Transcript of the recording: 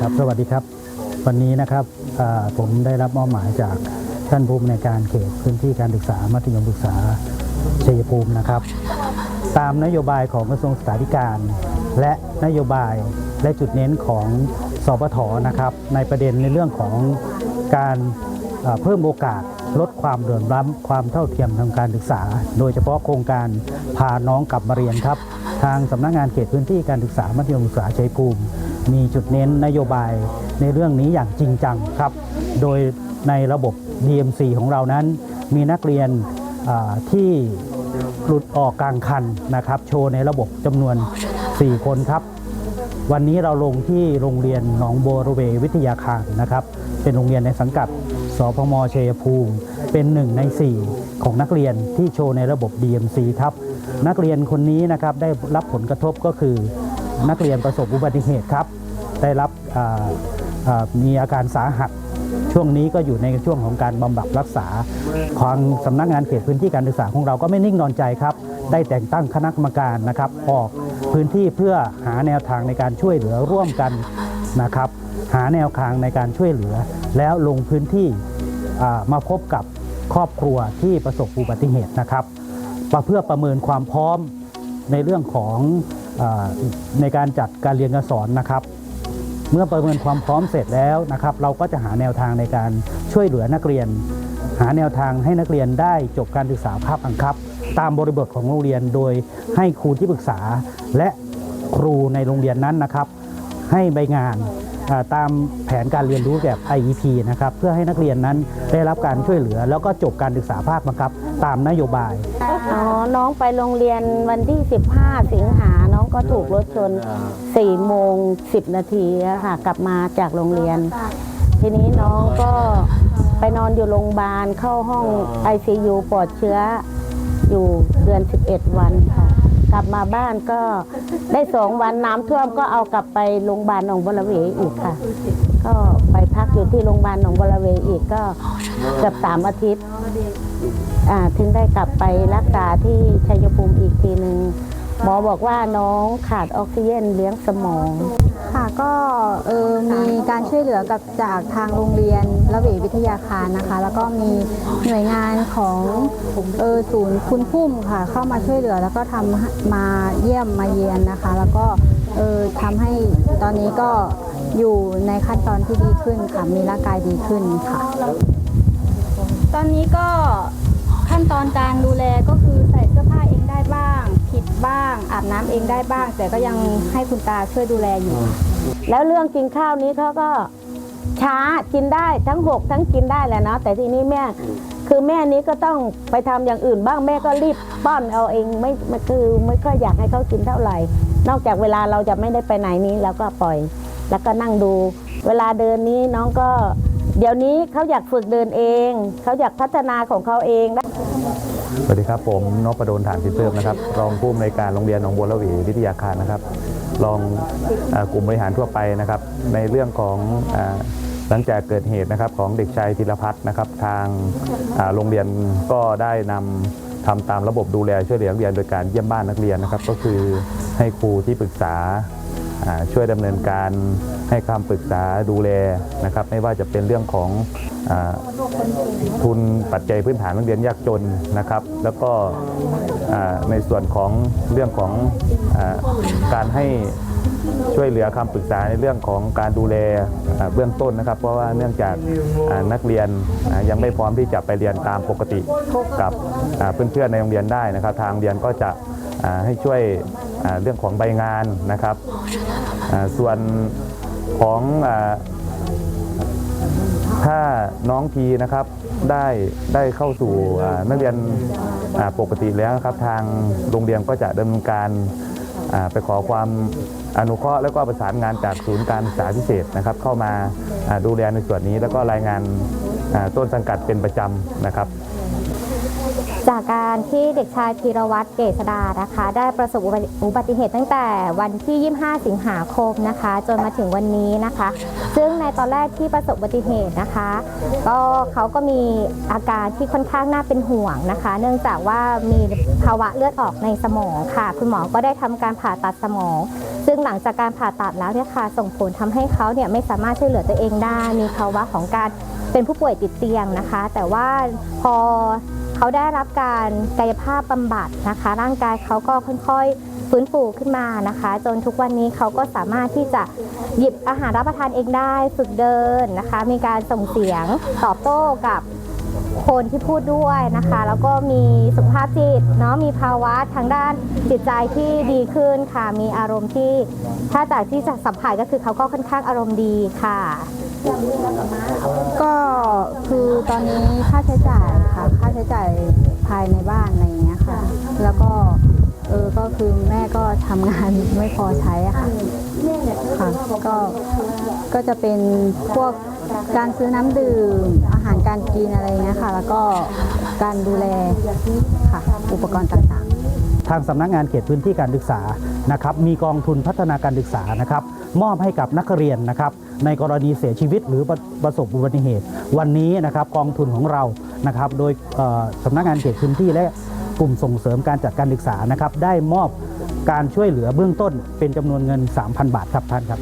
ครับ สวัสดีครับ วันนี้นะครับผมได้รับมอบหมายจากท่านผู้อำนการเขตพื้นที่การศึกษามัธยมศึกษาชัยภูมินะครับ ตามนโยบายของกระทรวงศึกษาธิการ และนโยบายและจุดเน้นของสปทนะครับ ในประเด็นในเรื่องของการเพิ่มโอกาสลดความเดือดร้อนความเท่าเทียมทางการศึกษา โดยเฉพาะโครงการพาน้องกลับมาเรียนครับ ทางสำนักงานเขตพื้นที่การศึกษามัธยมศึกษาชัยภูมิ มีจุดเน้นนโยบายในเรื่องนี้อย่างจริงจังครับ โดยในระบบ DMC ของเรานั้น มีนักเรียนที่หลุดออกกลางคันนะครับ โชว์ในระบบจำนวน 4 คนครับ วันนี้เราลงที่โรงเรียนหนองบัวระเววิทยาคารนะครับ เป็นโรงเรียนในสังกัดสพมเชยภูมิ เป็นหนึ่งใน 4 ของนักเรียนที่โชว์ในระบบ DMC ครับ นักเรียนคนนี้นะครับได้รับผลกระทบก็คือ นักเรียนประสบอุบัติเหตุครับ ได้รับมีอาการสาหัสช่วงนี้ก็อยู่ในช่วงของการบำบัดรักษาทางสำนักงานเขตพื้นที่การศึกษาของเราก็ไม่นิ่งนอนใจครับ ได้แต่งตั้งคณะกรรมการนะครับ ออกพื้นที่เพื่อหาแนวทางในการช่วยเหลือร่วมกันนะครับ หาแนวทางในการช่วยเหลือ แล้วลงพื้นที่มาพบกับครอบครัวที่ประสบอุบัติเหตุนะครับเพื่อประเมินความพร้อมในเรื่องของ ในการจัดการเรียนการสอนนะครับ เมื่อประเมินความพร้อมเสร็จแล้วนะครับ เราก็จะหาแนวทางในการช่วยเหลือนักเรียน หาแนวทางให้นักเรียนได้จบการศึกษาภาคบังคับ ตามบริบทของโรงเรียนโดยให้ครูที่ปรึกษา และครูในโรงเรียนนั้นนะครับ ให้ใบงานตามแผนการเรียนรู้แบบ IEP นะครับเพื่อให้นักเรียนนั้นได้รับการช่วยเหลือ แล้วก็จบการศึกษาภาคบังคับ ตามนโยบายอ๋อน้องไปโรงเรียนวันที่ 15 สิงหา น้องก็ถูกรถชน4โมง10 นาทีอะค่ะ กลับมาจากโรงเรียน ทีนี้น้องก็ไปนอนอยู่โรงพยาบาลเข้าห้อง ICU ปลอดเชื้ออยู่เดือน 11 วันค่ะ กลับมาบ้านก็ได้สองวันน้ำท่วมก็เอากลับไปโรงพยาบาลหนองบัวระเวอีกค่ะ ก็ไปพักอยู่ที่โรงพยาบาลหนองบัวระเวอีกก็เกือบสามอาทิตย์อ่าถึงได้กลับไปรักษาที่ชัยภูมิอีกทีหนึ่ง หมอบอกว่าน้องขาดออกซิเจนเลี้ยงสมอง ค่ะก็เออมีการช่วยเหลือกับจากทางโรงเรียนระเววิทยาคารนะคะ แล้วก็มีหน่วยงานของเออศูนย์คุณพุ่มค่ะ เข้ามาช่วยเหลือแล้วก็ทำให้มาเยี่ยมมาเยียนนะคะ แล้วก็เออทำให้ตอนนี้ก็อยู่ในขั้นตอนที่ดีขึ้นค่ะมีร่างกายดีขึ้นค่ะ ตอนนี้ก็ขั้นตอนการดูแลก็คือใส่เสื้อผ้าเองได้บ้างผิด บ้าง อาบน้ำเองได้บ้าง แต่ก็ยังให้คุณตาช่วยดูแลอยู่ แล้วเรื่องกินข้าวนี้เขาก็ช้ากินได้ทั้งหกทั้งกินได้แหละเนาะแต่ทีนี้แม่คือแม่นี้ก็ต้องไปทำอย่างอื่นบ้างแม่ก็รีบป้อนเอาเองไม่ไม่คือไม่ค่อยอยากให้เขากินเท่าไหร่ นอกจากเวลาเราจะไม่ได้ไปไหนนี้เราก็ปล่อย แล้วก็นั่งดู เวลาเดินนี้น้องก็ เดี๋ยวนี้เขาอยากฝึกเดินเองเขาอยากพัฒนาของเขาเอง สวัสดีครับ ผมนพดลฐานสินเพิ่มนะครับ รองผู้อำนวยการโรงเรียนหนองบัวระวีวิทยาคารนะครับ รองอกลุ่มบริหารทั่วไปนะครับ ในเรื่องของหลังจากเกิดเหตุนะครับของเด็กชายธีรพัฒน์นะครับ ทางโรงเรียนก็ได้นำทำตามระบบดูแลช่วยเหลือนักเรียนโดยการเยี่ยมบ้านนักเรียนนะครับ ก็คือให้ครูที่ปรึกษาช่วยดำเนินการให้คำปรึกษาดูแลนะครับ ไม่ว่าจะเป็นเรื่องของ ทุนปัจจัยพื้นฐานนักเรียนยากจนนะครับ แล้วก็ในส่วนของเรื่องของอการให้ช่วยเหลือคำปรึกษาในเรื่องของการดูแลเบื้องต้นนะครับ เพราะว่าเนื่องจากนักเรียนยังไม่พร้อมที่จะไปเรียนตามปกติกับอ่าเพื่อนๆในโรงเรียนได้นะครับ ทางเรียนก็จะให้ช่วยเรื่องของใบงานนะครับส่วนของ ถ้าน้องทีนะครับได้ได้เข้าสู่นักเรียนปกติแล้วครับทางโรงเรียนก็จะดำเนินการไปขอความอนุเคราะห์แล้วก็ประสานงานจากศูนย์การศึกษาพิเศษนะครับ เข้ามาดูแลในส่วนนี้แล้วก็รายงานต้นสังกัดเป็นประจำนะครับ จากการที่เด็กชายธีรวัตรเกษดานะคะ ได้ประสบอุบัติอุบัติเหตุตั้งแต่วันที่ 25 สิงหาคมนะคะ จนมาถึงวันนี้นะคะ ซึ่งในตอนแรกที่ประสบอุบัติเหตุนะคะ ก็เขาก็มีอาการที่ค่อนข้างน่าเป็นห่วงนะคะ เนื่องจากว่ามีภาวะเลือดออกในสมองค่ะ คุณหมอก็ได้ทำการผ่าตัดสมอง ซึ่งหลังจากการผ่าตัดแล้วเนี่ยค่ะส่งผลทำให้เขาเนี่ยไม่สามารถช่วยเหลือตัวเองได้ มีภาวะของการเป็นผู้ป่วยติดเตียงนะคะ แต่ว่าพอ เขาได้รับการกายภาพบำบัดนะคะ ร่างกายเขาก็ค่อยๆฟื้นฟูขึ้นมานะคะ จนทุกวันนี้เขาก็สามารถที่จะหยิบอาหารรับประทานเองได้ ฝึกเดินนะคะ มีการส่งเสียงตอบโต้กับ คนที่พูดด้วยนะคะ แล้วก็มีสุขภาพจิตเนาะมีภาวะทางด้านจิตใจที่ดีขึ้นค่ะ มีอารมณ์ที่ถ้าจากที่จะสัมผัสก็คือเขาก็ค่อนข้างอารมณ์ดีค่ะ ก็คือตอนนี้ค่าใช้จ่ายค่ะค่าใช้จ่ายภายในบ้านอะไรอย่างเงี้ยค่ะ แล้วก็เออก็คือแม่ก็ทำงานไม่พอใช้อะค่ะค่ะก็ก็จะเป็นพวก การซื้อน้ำดื่ม อาหารการกินอะไรเงี้ยค่ะ แล้วก็การดูแลค่ะอุปกรณ์ต่างๆ ทางสำนักงานเขตพื้นที่การศึกษานะครับมีกองทุนพัฒนาการศึกษานะครับมอบให้กับนักเรียนนะครับในกรณีเสียชีวิตหรือประประสบอุบัติเหตุ วันนี้นะครับกองทุนของเรานะครับโดยสำนักงานเขตพื้นที่และกลุ่มส่งเสริมการจัดการศึกษานะครับได้มอบการช่วยเหลือเบื้องต้นเป็นจำนวนเงิน 3,000 บาทครับท่านครับ